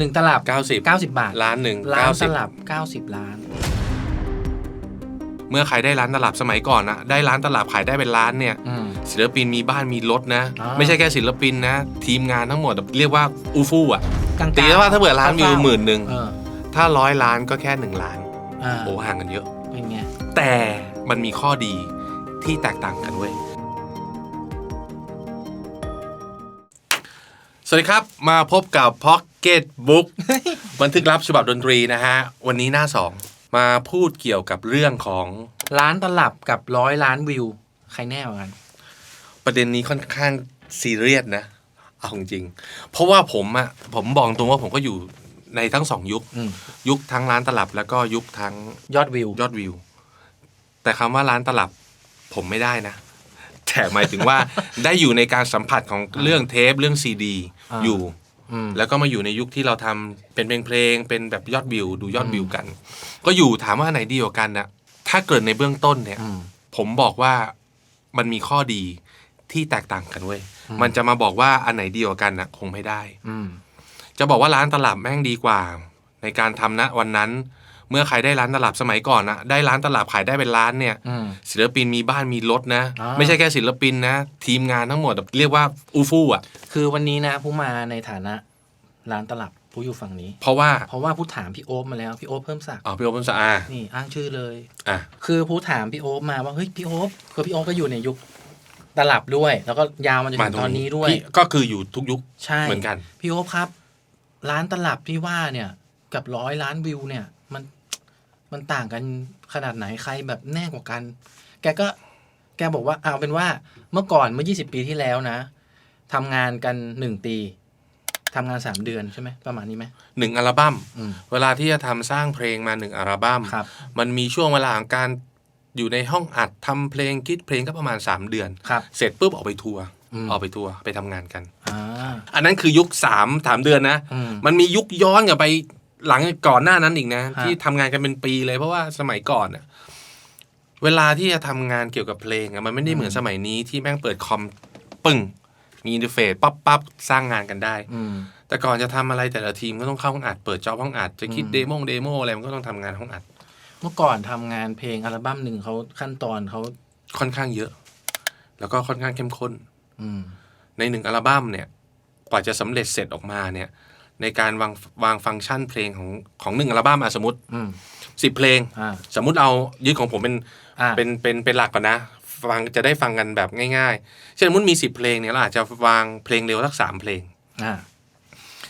หนึ่งตลับ90 90 บาทล้านหนึ่งล้านต90ลับ 90 ล้าน เมื่อใครได้ร้านตลับสมัยก่อนอะได้ร้านตลับขายได้เป็นล้านเนี่ย อืม ศิลปินมีบ้านมีรถนะ อ่า ไม่ใช่แค่ศิลปินนะ ทีมงานทั้งหมดเรียกว่าอูฟู่อะกลางๆตีว่าถ้าเปิดร้านวิวหมื่นหนึ่งเออถ้าร้อยล้านก็แค่หนึ่งล้านอ่าโอ้ห่างกันเยอะ เป็นไงแต่มันมีข้อดีที่แตกต่างกันเว้ย สวัสดีครับ มาพบกับ Pocket Book บันทึกลับฉบับดนตรีนะฮะ วันนี้หน้าสองมาพูดเกี่ยวกับเรื่องของล้านตลับกับร้อยล้านวิว ใครแน่กว่ากัน ประเด็นนี้ค่อนข้างซีเรียสนะ เอาจริงๆเพราะว่าผมอะผมบอกตรงว่าผมก็อยู่ในทั้งสองยุคอืมยุคทั้งร้านตลับแล้วก็ยุคทั้งยอดวิวยอดวิว แต่คำว่าร้านตลับผมไม่ได้นะแต่หมายถึงว่าได้อยู่ในการสัมผัสของเรื่องเทปเรื่องซีดีอ่าอยู่อืม แล้วก็มาอยู่ในยุคที่เราทำเป็นเพลงเพลง เป็นแบบยอดวิวดูยอดวิวกัน ก็อยู่ถามว่าอันไหนดีกว่ากันนะถ้าเกิดในเบื้องต้นเนี่ยอืมผมบอกว่ามันมีข้อดีที่แตกต่างกันเว้ยอืมมันจะมาบอกว่าอันไหนดีกว่ากันนะคงไม่ได้อืมจะบอกว่าร้านตลับแม่งดีกว่า ในการทำณวันนั้นเมื่อใครได้ร้านตลับสมัยก่อนนะได้ร้านตลับขายได้เป็นล้านเนี่ยอืมศิลปินมีบ้านมีรถนะอ่าไม่ใช่แค่ศิลปินนะ ทีมงานทั้งหมดเรียกว่าอูฟู่อะ คือวันนี้นะผู้มาในฐานะร้านตลับผู้อยู่ฝั่งนี้ เพราะว่าเพราะว่าผู้ถามพี่โอ๊บมาแล้วพี่โอ๊บเพิ่มศักดิ์อ๋อพี่โอเปนสะอานี่อ้างชื่อเลยอะคือผู้ถามพี่โอ๊บมาว่าเฮ้ยพี่โอ๊บคือพี่โอ๊บก็อยู่ในยุคตลับด้วย แล้วก็ยาวมาจนมาถึงตรงตอนนี้ด้วยพี่ก็คืออยู่ทุกยุคใช่เหมือนกัน พี่โอ๊บครับ ร้านตลับที่ว่าเนี่ยกับร้อยล้านวิวเนี่ย มันมันต่างกันขนาดไหนใครแบบแน่กว่ากัน แกก็แกบอกว่าเอาเป็นว่าเมื่อก่อนเมื่อ 20 ปีที่แล้วนะทำงานกันหนึ่งปีทำงานสามเดือนใช่ไหมประมาณนี้ไหม หนึ่งอัลบั้มอืม เวลาที่จะทำสร้างเพลงมาหนึ่งอัลบั้มครับ มันมีช่วงเวลาของการอยู่ในห้องอัดทำเพลงคิดเพลงก็ประมาณ 3 เดือน ครับ เสร็จปุ๊บออกไปทัวร์อืม ออกไปทัวร์ไปทำงานกัน อ่า อันนั้นคือยุค3ามสามเดือนนะ อืม มันมียุคย้อนกลับไป หลังก่อนหน้านั้นอีกนะ ฮะ ที่ทำงานกันเป็นปีเลย เพราะว่าสมัยก่อนอะเวลาที่จะทำงานเกี่ยวกับเพลงอะมันไม่ได้เหมือนสมัยนี้ที่แม่งเปิดคอมปึ้งมีอินเทอร์เฟซปั๊บปั๊บสร้างงานกันได้ อืม แต่ก่อนจะทำอะไรแต่ละทีมก็ต้องเข้าห้องอัดเปิดจอบห้องอัดจะคิดอืม เดโมเดโมอะไรมันก็ต้องทำงานห้องอัดเมื่อก่อนทำงานเพลงอัลบั้มหนึ่งเขาขั้นตอนเขาค่อนข้างเยอะ แล้วก็ค่อนข้างเข้มข้น อืม ในหนึ่งอัลบั้มเนี่ยกว่าจะสำเร็จเสร็จออกมาเนี่ย ในการวางวางฟังก์ชันเพลงของของหนึ่งอัลบั้มอะสมมติอืมสิบเพลงอ่าสมมุติเอายึดของผมเป็นอ่าเป็นเป็นเป็นหลักก่อนนะฟังจะได้ฟังกันแบบง่ายๆ เช่นสมมุติมีสิบเพลงเนี่ยเราอาจจะวางเพลงเร็วสักสามเพลงอ่า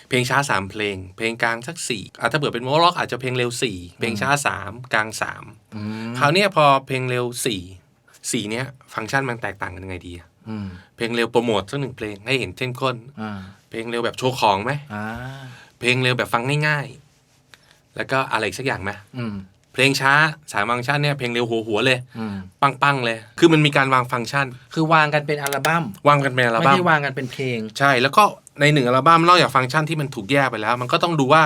เพลงช้าสามเพลง เพลงกลางสักสี่อะถ้าเผื่อเป็นวอลล็อกอาจจะเพลงเร็วสี่เพลงช้าสามกลางสามอืมคราวเนี้ยพอเพลงเร็วสี่สี่เนี้ยฟังก์ชันมันแตกต่างกันยังไงดีอะอืม เพลงเร็วโปรโมทสักหนึ่งเพลงให้เห็นเข้มข้นอ่าเพลงเร็วแบบโชว์ของไหมอ่าเพลงเร็วแบบฟังง่ายๆ แล้วก็อะไรอีกสักอย่างไหมอืมเพลงช้าสามฟังก์ชันเนี่ยเพลงเร็วหัวหัวๆเลยอืมปังๆเลย คือมันมีการวางฟังก์ชัน คือวางกันเป็นอัลบั้มวางกันเป็นอัลไม่บั้มได้วางกันเป็นเพลง ใช่แล้วก็ในหนึ่งอัลบั้มนอกจากฟังก์ชันที่มันถูกแยกไปแล้ว มันก็ต้องดูว่า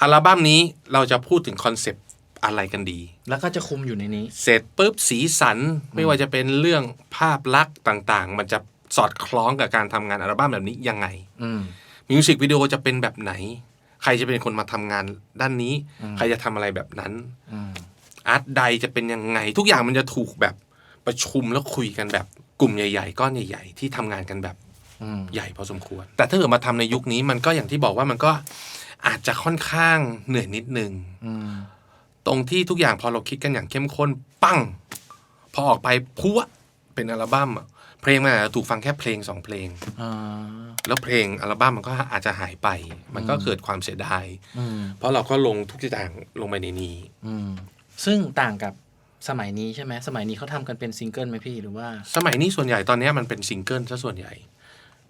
อัลบั้มนี้เราจะพูดถึงคอนเซปต์ อะไรกันดี แล้วก็จะคุมอยู่ในนี้ เสร็จปุ๊บสีสันไม่ว่าจะเป็นเรื่องภาพลักษณ์ต่างๆ มันจะสอดคล้องกับการทำงานอัลบั้มแบบนี้ยังไงอืมมิวสิกวิดีโอจะเป็นแบบไหน ใครจะเป็นคนมาทำงานด้านนี้อืมใครจะทำอะไรแบบนั้นอืมอาร์ตใดจะเป็นยังไง ทุกอย่างมันจะถูกแบบประชุมแล้วคุยกันแบบกลุ่มใหญ่ๆก้อนใหญ่ ๆ ที่ทำงานกันแบบอืมใหญ่พอสมควร แต่ถ้าเกิดมาทำในยุคนี้มันก็อย่างที่บอกว่ามันก็อาจจะค่อนข้างเหนื่อยนิดนึงอืม ตรงที่ทุกอย่างพอเราคิดกันอย่างเข้มข้นปั้ง พอออกไปพัวเป็นอัลบั้มอะเพลงมันอาจจะถูกฟังแค่เพลงสองเพลงอ่าแล้วเพลงอัลบั้มมันก็อาจจะหายไป มันก็เกิดความเสียดายอืมเพราะเราก็ลงทุกอย่างลงไปในนี้อืมซึ่งต่างกับสมัยนี้ใช่ไหมสมัยนี้เขาทำกันเป็นซิงเกิลไหมพี่หรือว่า สมัยนี้ส่วนใหญ่ตอนนี้มันเป็นซิงเกิลซะส่วนใหญ่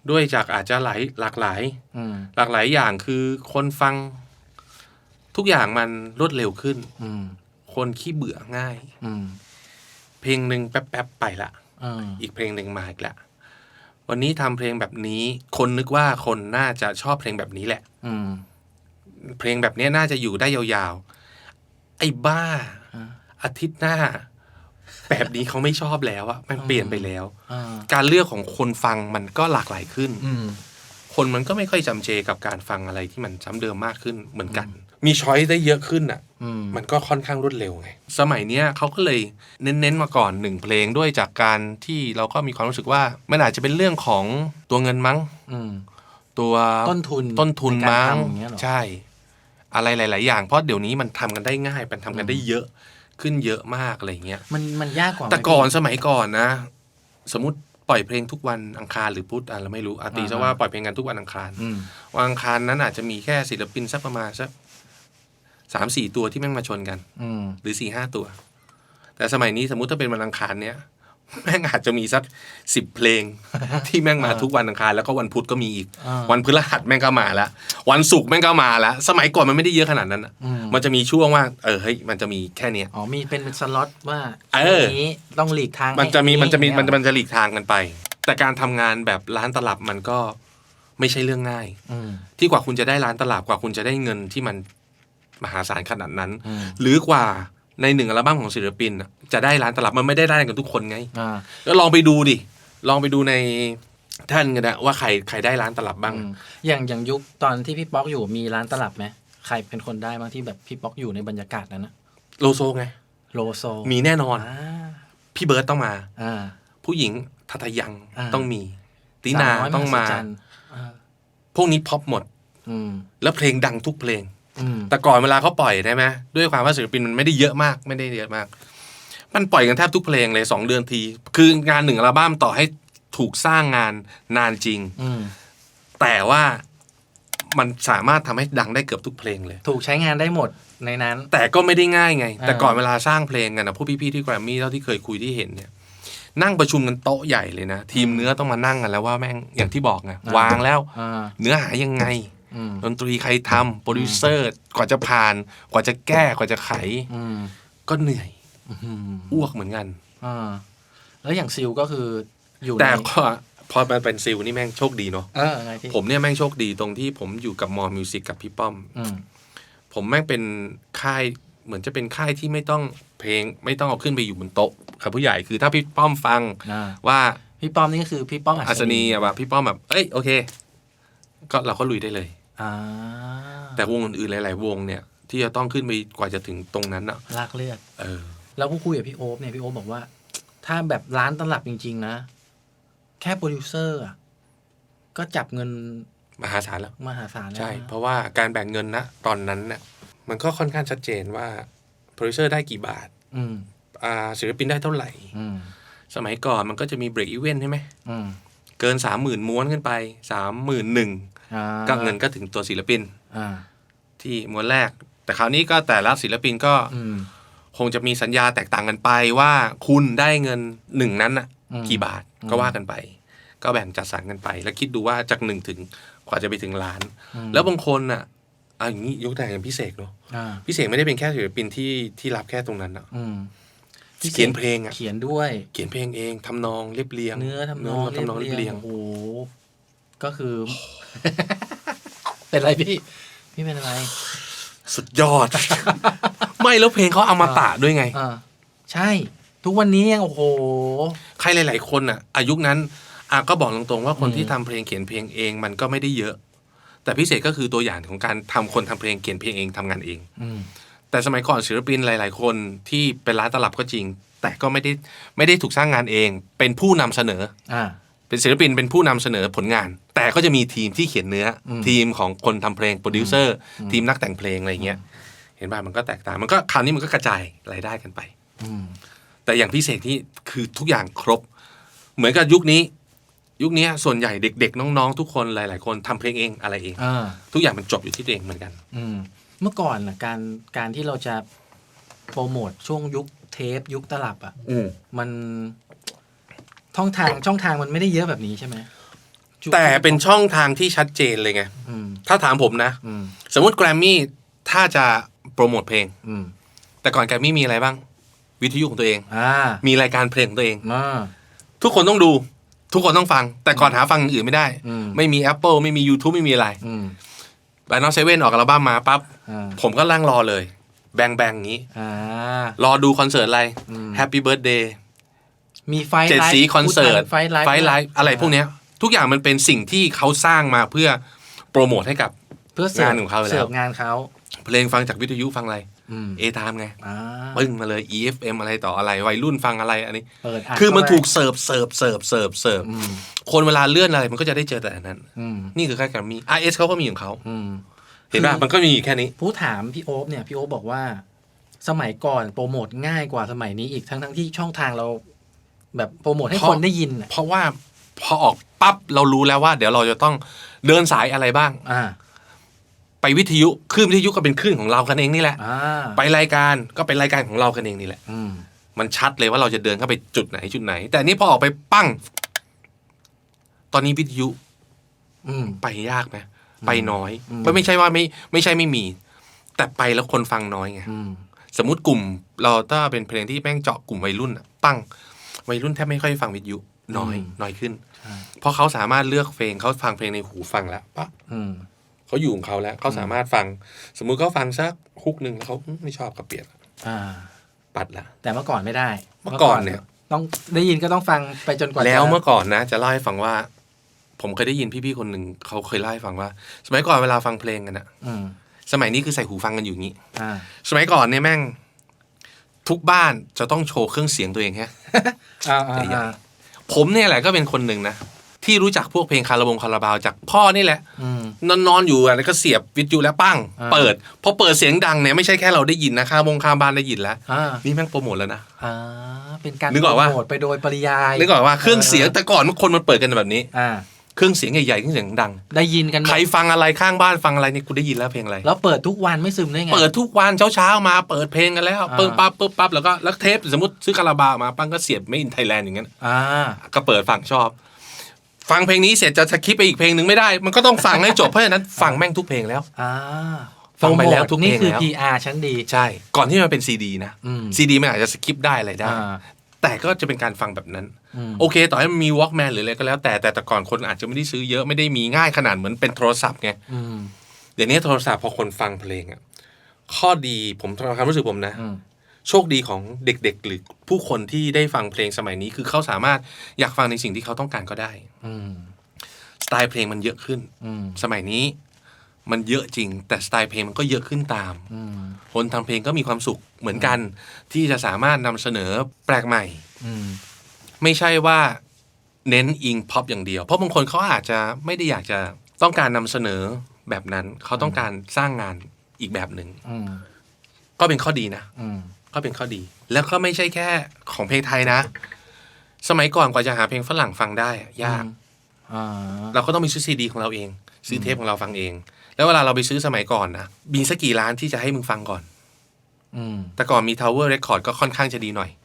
ด้วยจากอาจจะหลายหลากหลายอืมหลากหลายอย่างคือคนฟัง ทุกอย่างมันรวดเร็วขึ้น อืมคนขี้เบื่อง่าย อืมเพลงหนึ่งแป๊บๆไปละอ่าอีกเพลงหนึ่งมาอีกละวันนี้ทำเพลงแบบนี้ คนนึกว่าคนน่าจะชอบเพลงแบบนี้แหละ อืม เพลงแบบนี้น่าจะอยู่ได้ยาวๆ ไอ้บ้า อ่า อาทิตย์หน้า แบบนี้เขาไม่ชอบแล้วอะมันเปลี่ยนไปแล้ว อ่าการเลือกของคนฟังมันก็หลากหลายขึ้น อืม คนมันก็ไม่ค่อยจำเจกับการฟังอะไรที่มันซ้ำเดิมมากขึ้นเหมือนกันมี ช้อยได้เยอะขึ้นอะอืมมันก็ค่อนข้างรวดเร็วไง สมัยเนี้ยเขาก็เลยเน้นๆมาก่อนหนึ่งเพลงด้วยจากการที่เราก็มีความรู้สึกว่า มันอาจจะเป็นเรื่องของตัวเงินมั้งอืมตัวต้นทุนต้นทุนในการมั้งทำอย่างเงี้ยเหรอใช่ อะไรหลาย ๆ อย่างเพราะเดี๋ยวนี้มันทำกันได้ง่ายมันทำกันได้เยอะขึ้นเยอะมากอะไรอย่างเงี้ยมันมันยากกว่าไหมแต่ก่อนพี่สมัยก่อนนะ สมมติปล่อยเพลงทุกวันอังคารหรือพุธอะเราไม่รู้อาตีอ่าซะว่าปล่อยเพลงกันทุกวันอังคารอืมวันอังคารนั้นอาจจะมีแค่ศิลปินสักประมาณสัก สามสี่ตัวที่แม่งมาชนกัน อืม หรือสี่ห้าตัว แต่สมัยนี้สมมุติถ้าเป็นวันอังคารเนี้ยแม่งอาจจะมีสักสิบเพลง ที่แม่งมาทุกวันอังคารแล้วก็วันพุธก็มีอีก อ่าวันพฤหัสแม่งก็มาแล้ววันศุกร์แม่งก็มาแล้วสมัยก่อนมันไม่ได้เยอะขนาดนั้นอะอืม มันจะมีช่วงว่า เออเฮ้ยมันจะมีแค่เนี้ย อ๋อมีเป็นสล็อตว่าเออ ช่วงนี้ต้องหลีกทางมันจะมีให้มันจะมีอย่างมันเงี้ยมันจะหลีกทางกันไป แต่การทำงานแบบร้านตลับมันก็ไม่ใช่เรื่องง่าย อืม ที่กว่าคุณจะได้ร้านตลับกว่าคุณจะได้เงินที่มัน มหาศาลขนาดนั้นอืมหรือกว่าในหนึ่งอัลบั้มของศิลปินน่ะจะได้ร้านตลับมันไม่ได้ได้กันทุกคนไงอ่าก็ลองไปดูดิ ลองไปดูในท่านกันนะว่าใครใครได้ร้านตลับบ้างอืมอย่างอย่างยุคตอนที่พี่ป๊อกอยู่มีร้านตลับไหมใครเป็นคนได้บ้างที่แบบพี่ป๊อกอยู่ในบรรยากาศนั้นนะโลโซไงโลโซมีแน่นอนอ่าพี่เบิร์ตต้องมาอ่าผู้หญิงทัตยังอ่าต้องมี ตินาสวอยต้องมาหัศจรรย์อ่าพวกนี้พ็อปหมดอืมแล้วเพลงดังทุกเพลงอืม แต่ก่อนเวลาเขาปล่อยได้ไหมด้วยความว่าศิลปินมันไม่ได้เยอะมากไม่ได้เยอะมาก มันปล่อยกันแทบทุกเพลงเลยสองเดือนที คืองานหนึ่งอัลบั้มต่อให้ถูกสร้างงานนานจริงอืมแต่ว่ามันสามารถทำให้ดังได้เกือบทุกเพลงเลย ถูกใช้งานได้หมดในนั้น แต่ก็ไม่ได้ง่ายไง แต่อ่าก่อนเวลาสร้างเพลงกันนะพวกพี่ๆที่แกรมมี่เท่าที่เคยคุยที่เห็นเนี่ย นั่งประชุมกันโต๊ะใหญ่เลยนะ ทีมเนื้อต้องมานั่งกันแล้วว่าแม่งอย่างที่บอกไงวางแล้วอ่าเนื้อหายังไงอืม ดนตรีใครทำโปรดิวเซอร์กว่าจะผ่าน กว่าจะแก้กว่าจะไขอืมก็เหนื่อยอืมอ้วกเหมือนกันอ่าแล้วอย่างซิลก็คืออยู่ในแต่ก็พอมาเป็นซิลนี่แม่งโชคดีเนาะเออไงพี่ผมเนี่ยแม่งโชคดีตรงที่ผมอยู่กับมอมิวสิกกับพี่ป้อมอืมผมแม่งเป็นค่ายเหมือนจะเป็นค่ายที่ไม่ต้องเพลง ไม่ต้องเอาขึ้นไปอยู่บนโต๊ะกับผู้ใหญ่คือถ้าพี่ป้อมฟังอ่าว่าพี่ป้อมนี่ก็คือพี่ป้อมอัศนีอะแบบพี่ป้อมแบบ เอ้ยโอเค ก็เราก็ลุยได้เลยอ่า แต่วงอื่นๆหลาย ๆ วงเนี่ย ที่จะต้องขึ้นไปกว่าจะถึงตรงนั้นอะลากเลือดเออแล้วก็คุยกับพี่โอ๊บเนี่ยพี่โอ๊บบอกว่า ถ้าแบบร้านตลับจริง ๆ นะ แค่โปรดิวเซอร์อะก็จับเงินมหาศาลแล้วมหาศาลแล้วใช่นะเพราะว่าการแบ่งเงินนะตอนนั้นเนี่ยมันก็ค่อนข้างชัดเจนว่าโปรดิวเซอร์ได้กี่บาท อืมอ่าศิลปินได้เท่าไหร่ อืมสมัยก่อนมันก็จะมีเบรกอีเวนต์ใช่ไหมอืมเกินสามหมื่นม้วนขึ้นไปสามหมื่นหนึ่งอ่า ก็เงินก็ถึงตัวศิลปินอ่าที่ม้วนแรก แต่คราวนี้ก็แต่ละศิลปินก็อืมคงจะมีสัญญาแตกต่างกันไปว่าคุณได้เงินหนึ่งนั้นน่ะอืมกี่บาทอืมก็ว่ากันไป ก็แบ่งจัดสรรกันไป แล้วคิดดูว่าจากหนึ่งถึงกว่าจะไปถึงล้านอืมแล้วบางคนน่ะเอะอย่างนี้ยกตัวอย่างพิเศษเนาะอ่าพิเศษไม่ได้เป็นแค่ศิลปินที่ที่รับแค่ตรงนั้นอะอืมเขียนเพลงอะเขียนด้วย เขียนเพลงเองทำนองเรียบเรียง เนื้อทำนองทำนองเรียบเรียงโอ้โห ก็คือ เป็นไรพี่ พี่เป็นอะไร สุดยอด ไม่แล้วเพลงเขาเอามาตะด้วยไง อ่าใช่ ทุกวันนี้ยังโอ้โห ใครหลาย ๆ คนอะ อายุคนั้นอะก็บอกตรงๆว่าคนอืมที่ทำเพลงเขียนเพลงเองมันก็ไม่ได้เยอะ แต่พิเศษก็คือตัวอย่างของการทำคนทำเพลงเขียนเพลงเองทำงานเอง อืม แต่สมัยก่อนศิลปินหลาย ๆ คนที่เป็นร้านตลับก็จริง แต่ก็ไม่ได้ไม่ได้ถูกสร้างงานเอง เป็นผู้นำเสนอ อ่า เป็นศิลปินเป็นผู้นำเสนอผลงาน แต่ก็จะมีทีมที่เขียนเนื้ออมทีมของคนทำเพลงโปรดิวเซอร์อืมทีมนักแต่งเพลงอะไรเงี้ยเห็นป่ะมันก็แตกต่างมันก็คราวนี้มันก็กระจายรายได้กันไปอืมแต่อย่างพิเศษที่คือทุกอย่างครบ เหมือนกับยุคนี้ ยุคนี้ส่วนใหญ่เด็กๆ น้องๆ ทุกคนหลาย ๆ คนทำเพลงเองอะไรเองอ่าทุกอย่างมันจบอยู่ที่ตัวเองเหมือนกัน อืมเมื่อก่อนน่ะการการที่เราจะโปรโมทช่วงยุคเทปยุคตลับอะอืมมันช่องทางช่องทางมันไม่ได้เยอะแบบนี้ใช่ไหมจุด แต่เป็นช่องทางที่ชัดเจนเลยไงอืมถ้าถามผมนะอืมสมมติแกรมมี่ถ้าจะโปรโมทเพลงอืมแต่ก่อนแกรมมี่มีอะไรบ้าง วิทยุของตัวเองอ่ามีรายการเพลงของตัวเองอ่าทุกคนต้องดู ทุกคนต้องฟัง แต่ก่อนหาฟังอย่างอื่นไม่ได้อืมไม่มี Apple ไม่มี YouTube ไม่มีอะไรอืมแบนนอเซเว่นออกอัลบั้มมาปั๊บอ่าผมก็นั่งรอเลย แบงแบงอย่างนี้อ่ารอดูคอนเสิร์ตอะไรอืม Happy Birthday มีไฟเจ็ดไลฟ์สีคอนเสิร์ตไฟไลฟ์ไฟไลฟ์อะไรพวกเนี้ย ทุกอย่างมันเป็นสิ่งที่เขาสร้างมาเพื่อโปรโมทให้กับเพื่อเสิร์ฟงานของเขาอยู่แล้ว เสิร์ฟงานเขาเพลงฟังจากวิทยุฟังอะไรอืมเอทามไงอ่าปึ้งมาเลย EFM อะไรต่ออะไรวัยรุ่นฟังอะไรอันนี้เปิดดคือมันเข้าไปถูกเสิร์ฟเสิร์ฟเสิร์ฟเสิร์ฟเสิร์ฟอืมคนเวลาเลื่อนอะไรมันก็จะได้เจอแต่อันนั้นอืมนี่คือค่ายแกรมมี่ RS เขาก็มีของเขาอืมเห็นป่ะมันก็มีอยู่แค่นี้ ผู้ถามพี่โอ๊บเนี่ยพี่โอ๊บบอกว่า สมัยก่อนโปรโมทง่ายกว่าสมัยนี้อีกทั้งทั้งที่ช่องทางเรา แบบโปรโมทให้เพราะคนได้ยินน่ะเพราะว่า พอออกปั๊บเรารู้แล้วว่า เดี๋ยวเราจะต้องเดินสายอะไรบ้าง อ่า ไปวิทยุคลื่นวิทยุก็เป็นคลื่นของเรากันเองนี่แหละ อ่าไปรายการก็เป็นรายการของเรากันเองนี่แหละ อืม มันชัดเลยว่าเราจะเดินเข้าไปจุดไหนจุดไหน แต่อันนี่พอออกไปปั้ง ตอนนี้วิทยุอืม ไปยากไหมไปน้อยอืม ไม่ไม่ใช่ว่าไม่ไม่ใช่ไม่มี แต่ไปแล้วคนฟังน้อยไง อืม สมมติกลุ่มเราถ้าเป็นเพลงที่แม่งเจาะกลุ่มวัยรุ่นอะปั้งวัยรุ่นแทบไม่ค่อยฟังวิทยุ น้อยอืมน้อยขึ้นใช่เพราะเขาสามารถเลือกเพลงเขาฟังเพลงในหูฟังแล้วปะอืมเขาอยู่ของเขาแล้วเขาสามารถฟัง สมมุติเขาฟังสักฮุกหนึ่งแล้วเขาอืมไม่ชอบก็เปลี่ยนอ่าปัดละแต่เมื่อก่อนไม่ได้ เมื่อก่อนเนี่ย ต้องได้ยินก็ต้องฟังไปจนกว่าแล้วจะเมื่อก่อนนะ จะเล่าให้ฟังว่า ผมเคยได้ยินพี่ๆคนหนึ่งเขาเคยเล่าให้ฟังว่า สมัยก่อนเวลาฟังเพลงกันอะอืมสมัยนี้คือใส่หูฟังกันอยู่อย่างนี้อ่าสมัยก่อนเนี่ยแม่ง ทุกบ้านจะต้องโชว์เครื่องเสียงตัวเองฮะ อ่าอ่าใหญ่อ่าผมเนี่ยแหละก็เป็นคนหนึ่งนะที่รู้จักพวกเพลงคาราบงคาราบาวจากพ่อนี่แหละอืมนอนนอนอยู่อะแล้วก็เสียบวิทยุแล้วปั้งอ่าเปิดพอเปิดเสียงดังเนี่ยไม่ใช่แค่เราได้ยินนะข้ามงข้ามบ้านได้ยินแล้วอ่านี่แม่งโปรโมทแล้วนะอ่าเป็นการนึกออกว่าโปรโมทไปโดยปริยายนึกออกว่าเครื่องเสียงแต่ก่อนคนมันเปิดกันแบบนี้อ่า เครื่องเสียงใหญ่ๆเครื่องเสียงดังได้ยินกันหมดใครฟังอะไรข้างบ้านฟังอะไรเนี่ยกูได้ยินแล้วเพลงอะไร แล้วเปิดทุกวันไม่ซึมได้ไง เปิดทุกวันเช้าๆมาเปิดเพลงกันแล้วอ่าเปิ้งปั๊บปึ๊บปั๊บแล้วก็แล้วเทปสมมติซื้อคาราบาวมาปั้งก็เสียบไม่อินไทยแลนด์อย่างนั้นอ่าก็เปิดฟังชอบ ฟังเพลงนี้เสร็จจะสคิปไปอีกเพลงหนึ่งไม่ได้ มันก็ต้องฟังให้จบเพราะฉะนั้นฟังแม่งทุกเพลงแล้วอ่าฟังไปแล้วทุกเพลงนี่คือแล้ว PR ชั้นดีใช่ ก่อนที่มันเป็นซีดีนะอืมซีดีมันอาจจะสคิปได้อะไรได้อ่าแต่ก็จะเป็นการฟังแบบนั้นอืม โอเค ต่อให้มันมีวอล์กแมนหรืออะไรก็แล้วแต่แต่แต่ก่อนคนอาจจะไม่ได้ซื้อเยอะไม่ได้มีง่ายขนาดเหมือนเป็นโทรศัพท์ไงอืมเดี๋ยวนี้โทรศัพท์พอคนฟังเพลงอะข้อดีผมความรู้สึกผมนะอืมโชคดีของเด็ก ๆ หรือผู้คนที่ได้ฟังเพลงสมัยนี้ คือเขาสามารถอยากฟังในสิ่งที่เขาต้องการก็ได้อืมสไตล์เพลงมันเยอะขึ้นอืมสมัยนี้มันเยอะจริง แต่สไตล์เพลงมันก็เยอะขึ้นตามอืมคนทำเพลงก็มีความสุขเหมือนกัน ที่จะสามารถนำเสนอแปลกใหม่อืม ไม่ใช่ว่าเน้นอิงพ็อปอย่างเดียว เพราะบางคนเขาอาจจะไม่ได้อยากจะต้องการนำเสนอแบบนั้นเขาต้องการสร้างงานอีกแบบหนึ่งอืมก็เป็นข้อดีนะอืมก็เป็นข้อดี แล้วก็ไม่ใช่แค่ของเพลงไทยนะ สมัยก่อนกว่าจะหาเพลงฝรั่งฟังได้อะยากอ่าเราก็ต้องไปซื้อซีดีของเราเอง ซื้อเทปของเราฟังเอง แล้วเวลาเราไปซื้อสมัยก่อนนะมีสักกี่ร้านที่จะให้มึงฟังก่อนอืมแต่ก่อนมี Tower Record ก็ค่อนข้างจะดีหน่อยอืม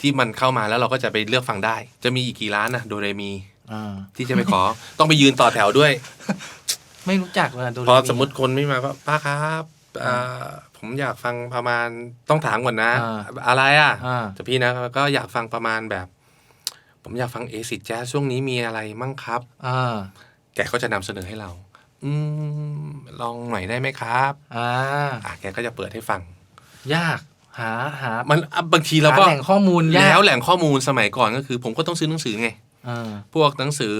ที่มันเข้ามาแล้วเราก็จะไปเลือกฟังได้ จะมีอีกกี่ร้านนะโดเรมีอ่าที่จะไปขอ ต้องไปยืนต่อแถวด้วย ไม่รู้จักเลยดูพอสมมติคนไม่มาก็ป้าครับอ่าผมอยากฟังประมาณต้องถามก่อนนะ อะไรอะอ่าแต่พี่นะก็อยากฟังประมาณแบบ ผมอยากฟังเอซิดแจ๊สช่วงนี้มีอะไรมั่งครับอ่าแกก็จะนำเสนอให้เรา อืมลองหน่อยได้ไหมครับ อ่าอะแกก็จะเปิดให้ฟัง ยาก หาหา มันอะบางทีเราก็หแหล่งข้อมูลยากแล้วแหล่งข้อมูลสมัยก่อนก็คือ ผมก็ต้องซื้อหนังสือไงอ่า พวกหนังสือ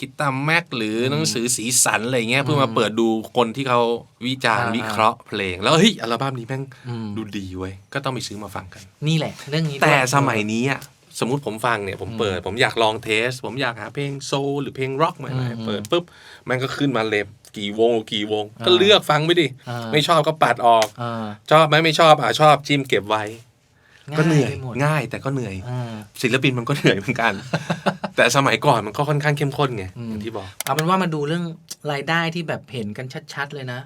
กิตตาร์แม็กหรือหนังสือสีสันอะไรเงี้ยอืมเพื่อมาเปิดดูคนที่เขาวิจารณ์อ่าวิเคราะห์เพลง แล้วเฮ้ยอัลบั้มนี้แม่งอืม ดูดีเว้ยก็ต้องไปซื้อมาฟังกัน นี่แหละ เรื่องนี้ด้วยแต่สมัยนี้อะสมมุติผมฟังเนี่ยผมเปิด ผมอยากลองเทส ผมอยากหาเพลงโซลหรือเพลงร็อกใหม่อืมๆเปิดปุ๊บมันก็ขึ้นมาเล็บ กี่วงกี่วงอ่าก็เลือกฟังไปดิอ่าไม่ชอบก็ปัดออกอ่าชอบไหมไม่ชอบอะชอบจิ้มเก็บไว้ ก็เหนื่อยไปหมดง่ายแต่ก็เหนื่อยอ่าศิลปินมันก็เหนื่อยเหมือนกัน แต่สมัยก่อนมันก็ค่อนข้างเข้มข้นไงอืมอย่างที่บอกเอาเป็นว่ามาดูเรื่องรายได้ที่แบบเห็นกันชัด ๆ เลยนะ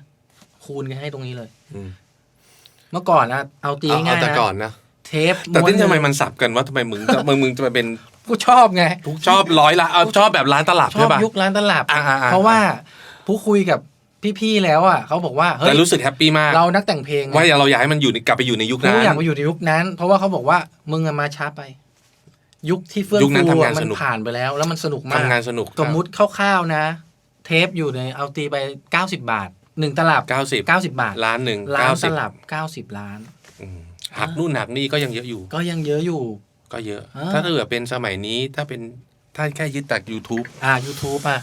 คูณกันให้ตรงนี้เลยอืมเมื่อก่อนนะเอาตีเอาง่ายเอาแต่ๆนะก่อนนะเทปแต่ที่ม้วนหทำไมนึ่งมันสับกันว่าทำไมมึงจะมึงมึงจะมาเป็นกูชอบไงทุกชอบร้อยละเอาชอบแบบร้านตลับชใช่อบป่ะยุคร้านตลับอ่าๆๆเพราะว่า ผู้คุยกับพี่ๆแล้วอะเขาบอกว่าเฮ้แต่ยรู้สึกแฮปปี้มาก เรานักแต่งเพลงว่าเราอยากให้มันอยู่ในกลับไปอยู่ในยุคนั้กูนอยากไปอยู่ในยุคนั้น เพราะว่าเขาบอกว่ามึงอะมาช้าไป ยุคที่เฟื่องยุคนั้นฟูทำงานอะมัสนนุก ผ่านไปแล้ว แล้วมันสนุกมากทำงานสนุกสมมุติคร่าวๆนะ เทปอยู่ในเอาตีไปเก้าสิบาทหนึ่งตลับ เก้าสิบเก้าสิบาทล้านหนึ่งล้าเก้านตสิบลับเก้าสิบล้าน อืมหักนู่นหักนี่ก็ยังเยอะอยู่ ก็ยังเยอะอยู่ ก็เยอะ อ่า ถ้าเกิดเป็นสมัยนี้ถ้าเป็นถ้าแค่ยึดจาก YouTube อ่า YouTube อะ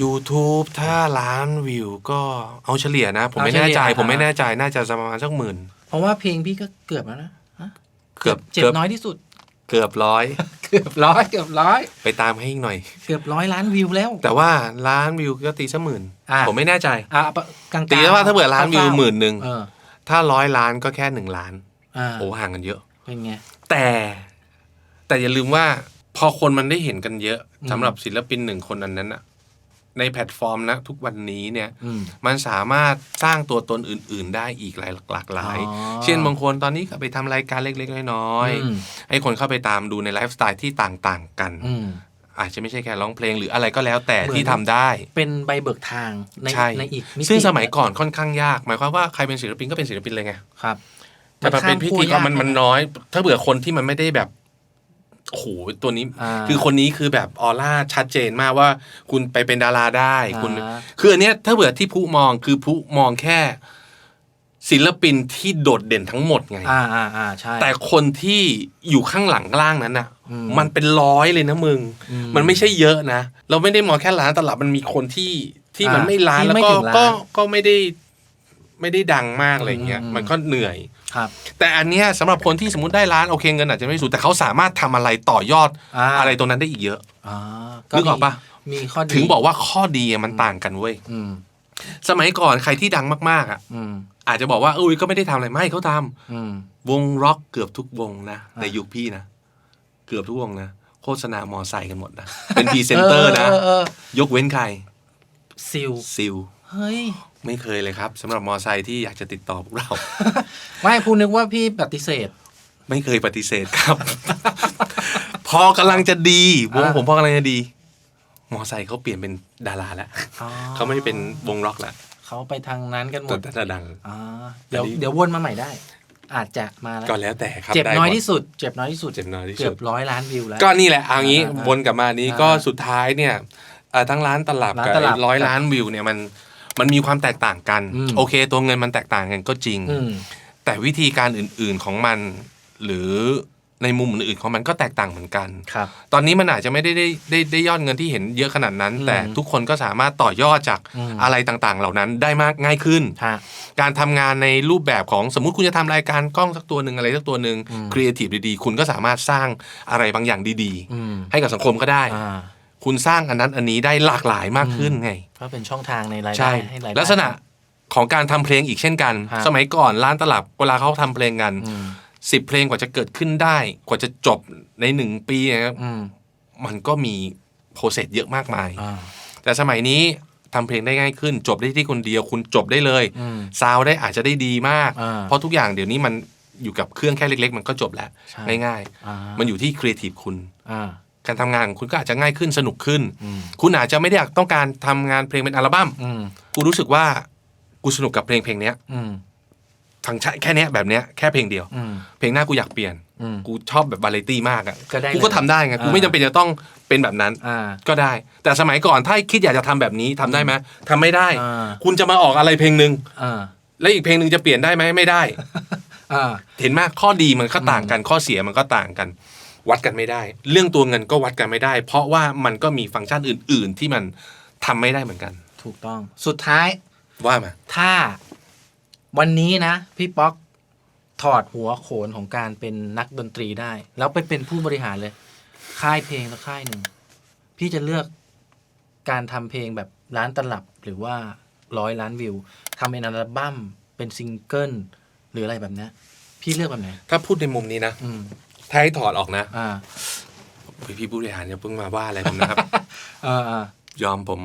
YouTube ถ้าล้านวิวก็เอาเฉลี่ยนะ ผมไม่เอาเฉลี่ยแน่ใจอ่าผมไม่แน่ใจน่าจะประมาณสักหมื่น เพราะว่าเพลงพี่ก็เกือบแล้วนะฮะเกือบเจ็บเกือบ น้อยที่สุด เกือบร้อย เกือบร้อยเกือบร้อยไปตามให้อีกหน่อย เกือบร้อยล้านวิวแล้ว แต่ว่าล้านวิวก็ตีสักหมื่นอะ ผมไม่แน่ใจ อะกลางๆตีว่าถ้าเผื่อล้านวิวคร่ๆหมื่นหนึ่งเออถ้าร้อยล้านก็แค่หนึ่งล้านอ่าโอ้ห่างกันเยอะ เป็นไง แต่ แต่อย่าลืมว่า พอคนมันได้เห็นกันเยอะอืม สำหรับศิลปินหนึ่งคนอันนั้นอะ ในแพลตฟอร์มนะทุกวันนี้เนี่ยอืมมันสามารถสร้างตัวตนอื่น ๆ ได้อีกหลายหลากหลายอ๋อเช่นบางคนตอนนี้ก็ไปทำรายการเล็ก ๆ น้อยอืมๆให้คนเข้าไปตามดูในไลฟ์สไตล์ที่ต่างๆ กันอืมอาจจะไม่ใช่แค่ร้องเพลงหรืออะไรก็แล้วแต่เหมือนที่ทำได้ เป็นใบเบิกทางในใช่ในอีกมิติซึ่งสมัยก่อนค่อนข้างยาก หมายความว่าใครเป็นศิลปินก็เป็นศิลปินเลยไงครับแต่มาเป็นพิธีกรมันมันน้อย ถ้าเบื่อคนที่มันไม่ได้แบบ โอ้โหตัวนี้าคือคนนี้คือแบบออร่าชัดเจนมากว่า คุณไปเป็นดาราได้คุณ อ่า คืออันเนี้ยถ้าเบื่อที่ผู้มองคือผู้มองแค่ ศิลปินที่โดดเด่นทั้งหมดไง อ่าอ่าอ่าใช่ แต่คนที่อยู่ข้างหลังล่างนั้นอะ อืมมันเป็นร้อยเลยนะมึง อืมมันไม่ใช่เยอะนะ เราไม่ได้มองแค่ล้านตลับมันมีคนที่ที่มันอ่าไม่ล้านที่แล้วไม่ก็ถึงล้าน ก็ก็ไม่ได้ ไม่ได้ดังมากอะไรเงี้ยอืมมันก็เหนื่อยครับ แต่อันเนี้ยสำหรับคนที่สมมติได้ล้านโอเคเงินอาจจะไม่สูงแต่เขาสามารถทำอะไรต่อยอดอ่าอะไรตรงนั้นได้อีกเยอะอ่านึกออกปะมีข้อดีถึงบอกว่าข้อดีอะมันต่างกันเว้ยอืมสมัยก่อนใครที่ดังมากๆอะอืมอาจจะบอกว่าเอ้ยก็ไม่ได้ทำอะไรไม่เขาทำอืมวงร็อกเกือบทุกวงนะอ่าในยุคพี่นะเกือบทุกวงนะโฆษณามอไซค์กันหมดนะเป็นพรีเซนเตอร์นะเออเออยกเว้นใครซิลซิล เฮ้ย ไม่เคยเลยครับสำหรับมอไซค์ที่อยากจะติดต่อพวกเรา ไม่พูดนึกว่าพี่ปฏิเสธ ไม่เคยปฏิเสธครับ พอกำลังจะดีวงอ่าผมพอกำลังจะดี มอไซค์เขาเปลี่ยนเป็นดาราแล้วอ๋อ เขาไม่เป็นวงร็อกแล้วเขาไปทางนั้นกันหมแต่ดถ้าดัง อ่าเดี๋ยวอันนี้ เดี๋ยววนมาใหม่ได้ อาจจะมาแล้ว ก็แล้วแต่ครับเจ็บได้น้อยหมดที่สุด เจ็บน้อยที่สุดเจ็บน้อยที่เกืสุอดบร้อยล้านวิวแล้ว ก็นี่แหละเอางี้อ่าอ่าวนกลับมานี้อ่าก็สุดท้ายเนี่ยเอ่อทั้งร้านตลับร้านกับตลับร้อยล้านวิวเนี่ยมัน มันมีความแตกต่างกันอืมโอเค ตัวเงินมันแตกต่างกันก็จริงอืมแต่วิธีการอื่นๆของมัน หรือในมุมอื่นๆของมันก็แตกต่างเหมือนกันครับ ตอนนี้มันอาจจะไม่ได้ได้ได้ได้ยอดเงินที่เห็นเยอะขนาดนั้นอืมแต่ทุกคนก็สามารถต่อยอดจากอืมอะไรต่างๆ เหล่านั้นได้มากง่ายขึ้นฮะการทำงานในรูปแบบของสมมุติคุณจะทำรายการกล้องสักตัวหนึ่งอะไรสักตัวหนึ่งอืมครีเอทีฟดีๆ คุณก็สามารถสร้างอะไรบางอย่างดีอืมๆให้กับสังคมก็ได้อ่า คุณสร้างอันนั้นอันนี้ได้หลากหลายมากขึ้นไงก็เป็นช่องทางในรายใช่ได้ให้รายได้ลักษณะของการทำเพลงอีกเช่นกันฮะสมัยก่อนร้านตลับเวลาเขาทำเพลงกันอืมสิบเพลงกว่าจะเกิดขึ้นได้ กว่าจะจบในหนึ่งปีนะครับอืมมันก็มีโปรเซสเยอะมากมายอ่าแต่สมัยนี้ทำเพลงได้ง่ายขึ้น จบได้ที่คนเดียวคุณจบได้เลยอืมซาวด์ได้อาจจะได้ดีมากอ่าเพราะทุกอย่างเดี๋ยวนี้มันอยู่กับเครื่องแค่เล็ก ๆ มันก็จบแล้วใช่ง่ายอ่าๆมันอยู่ที่ครีเอทีฟคุณอ่า การทำงานของคุณก็อาจจะง่ายขึ้นสนุกขึ้นอืมคุณอาจจะไม่ได้อยากต้องการทำงานเพลงเป็นอัลบั้มอืมกูรู้สึกว่ากูสนุกกับเพลงเพลงเนี้ยอืมฟังก์ชันแค่เนี้ยแบบเนี้ยแค่เพลงเดียวอืมเพลงหน้ากูอยากเปลี่ยนอืมกูชอบแบบวาไรตี้มากอะก็ได้กูก็เลยทำได้ไงกูไม่จำเป็นจะต้องเป็นแบบนั้นอ่าก็ได้ แต่สมัยก่อนถ้าคิดอยากจะทำแบบนี้ทำได้ไหมทำไม่ได้อ่าคุณจะมาออกอะไรเพลงหนึ่งอ่าแล้วอีกเพลงหนึ่งจะเปลี่ยนได้ไหมไม่ได้อ่าเห็นไหมข้อดีมันก็ต่างกันข้อเสียมันก็ต่างกัน วัดกันไม่ได้ เรื่องตัวเงินก็วัดกันไม่ได้ เพราะว่ามันก็มีฟังก์ชันอื่น ๆ ที่มันทำไม่ได้เหมือนกัน ถูกต้องสุดท้ายว่ามาถ้าวันนี้นะ พี่ป๊อกถอดหัวโขนของการเป็นนักดนตรีได้ แล้วไปเป็นผู้บริหารเลย ค่ายเพลงแล้วค่ายหนึ่ง พี่จะเลือกการทำเพลงแบบล้านตลับหรือว่าร้อยล้านวิวทำเป็นอัลบั้มเป็นซิงเกิลหรืออะไรแบบเนี้ยพี่เลือกแบบไหนถ้าพูดในมุมนี้นะอืม ถ้าให้ถอดออกนะอ่าพี่พี่ผู้บริหารอย่าเพิ่งมาว่าอะไรผมนะครับอ่าอ่ายอมผม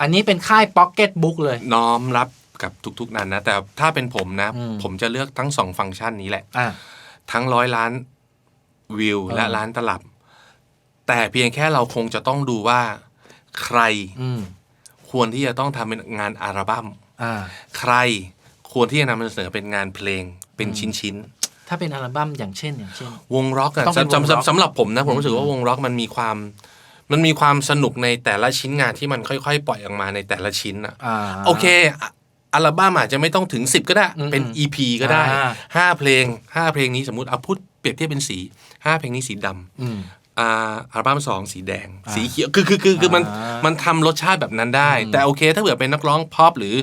อันนี้เป็นค่ายพ็อกเก็ตบุ๊กเลย น้อมรับกับทุกๆนั้นนะ แต่ถ้าเป็นผมนะอืมผมจะเลือกทั้งสองฟังก์ชันนี้แหละอ่าทั้งร้อยล้านวิวเออและล้านตลับ แต่เพียงแค่เราคงจะต้องดูว่าใครอืมควรที่จะต้องทำเป็นงานอัลบั้มอ่าใครควรที่จะนำเสนอเป็นงานเพลงเป็นอืมชิ้น ถ้าเป็นอัลบั้มอย่างเช่นอย่างเช่นๆวงร็อกอะต้องเป็นวงร็อก สำสำสำหรับผมนะผมรู้สึกว่าวงร็อกมันมีความ มันมีความสนุกในแต่ละชิ้นงานที่มันค่อยๆ ปล่อยออกมาในแต่ละชิ้นอะอ่า โอเคอะอัลบั้มอาจจะไม่ต้องถึง 10 ก็ได้ อืมเป็น EP ก็ได้ อ่าห้าเพลงห้าเพลงนี้สมมติเอาพูดเปรียบเทียบเป็นสีห้าเพลงนี้สีดำอืม อ่าอัลบั้มสองสีแดง อ่าสีเขียวคือคือคือคือมันอ่ามัมันทำรสชาติแบบนั้นได้อืมแต่โอเค ถ้าเผื่อเป็นนักร้องพ็อปหรือ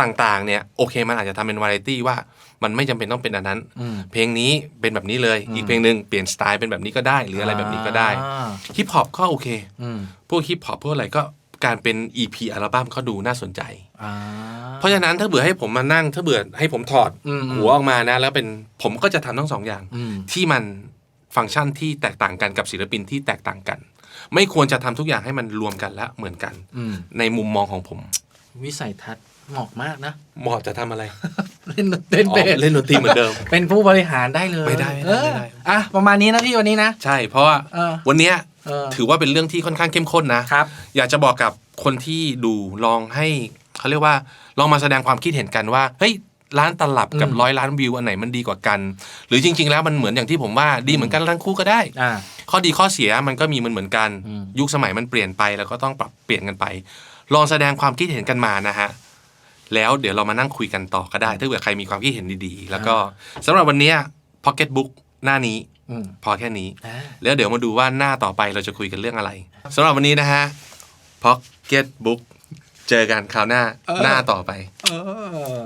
ต่างๆเนี่ยโอเคมันอาจจะทำเป็นวาไรตี้ว่า มันไม่จำเป็นต้องเป็นอันนั้นอืมเพลงนี้เป็นแบบนี้เลยอืมอีกเพลงหนึ่งเปลี่ยนสไตล์เป็นแบบนี้ก็ได้ หรืออะไรแบบนี้ก็ได้อ่าฮิปฮอปก็โอเคอืมพวกฮิปฮอปพวกอะไรก็การเป็น EP อัลบั้มก็ดูน่าสนใจอ่าเพราะฉะนั้นถ้าเบื่อให้ผมมานั่ง ถ้าเบื่อให้ผมถอดอืมหัวออกมานะ แล้วเป็นผมก็จะทำทั้งสองอย่างอืมที่มันฟังก์ชันที่แตกต่างกันกับศิลปินที่แตกต่างกัน ไม่ควรจะทำทุกอย่างให้มันรวมกันและเหมือนกันอืมในมุมมองของผม วิสัยทัศน์ เหมาะมากนะเหมาะจะทำอะไรเล่นเล่นอ๋อเบสเล่นดนตรีเหมือนเดิม เป็นผู้บริหารได้เลยไม่ได้ไม่ได้เออไม่ได้ อะประมาณนี้นะพี่วันนี้นะ ใช่เพราะว่าเออ วันเนี้ยเออถือว่าเป็นเรื่องที่ค่อนข้างเข้มข้นนะ ครับ อยากจะบอกกับคนที่ดูลองให้เขาเรียกว่าลองมาแสดงความคิดเห็นกันว่าเฮ้ยร้านตลับกับอืม ร้อยล้านวิวอันไหนมันดีกว่ากัน หรือจริง ๆ แล้วมันเหมือนอย่างที่ผมว่าดีเหมือนกันทั้งคู่ก็ได้ อ่า ข้อดีข้อเสียมันก็มีมันเหมือนกัน อืม ยุคสมัยมันเปลี่ยนไปแล้วก็ต้องปรับเปลี่ยนกันไป ลองแสดงความคิดเห็นกันมานะฮะ แล้วเดี๋ยวเรามานั่งคุยกันต่อก็ได้ ถ้าเกิดใครมีความคิดเห็นดีๆ แล้วก็สำหรับวันเนี้ย Pocket Book หน้านี้อืมพอแค่นี้อ่าแล้วเดี๋ยวมาดูว่าหน้าต่อไปเราจะคุยกันเรื่องอะไรสำหรับวันนี้นะฮะ Pocket Book เจอกันคราวหน้าหน้าต่อไปเอ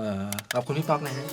อขอบคุณพี่ป๊อกนะฮะ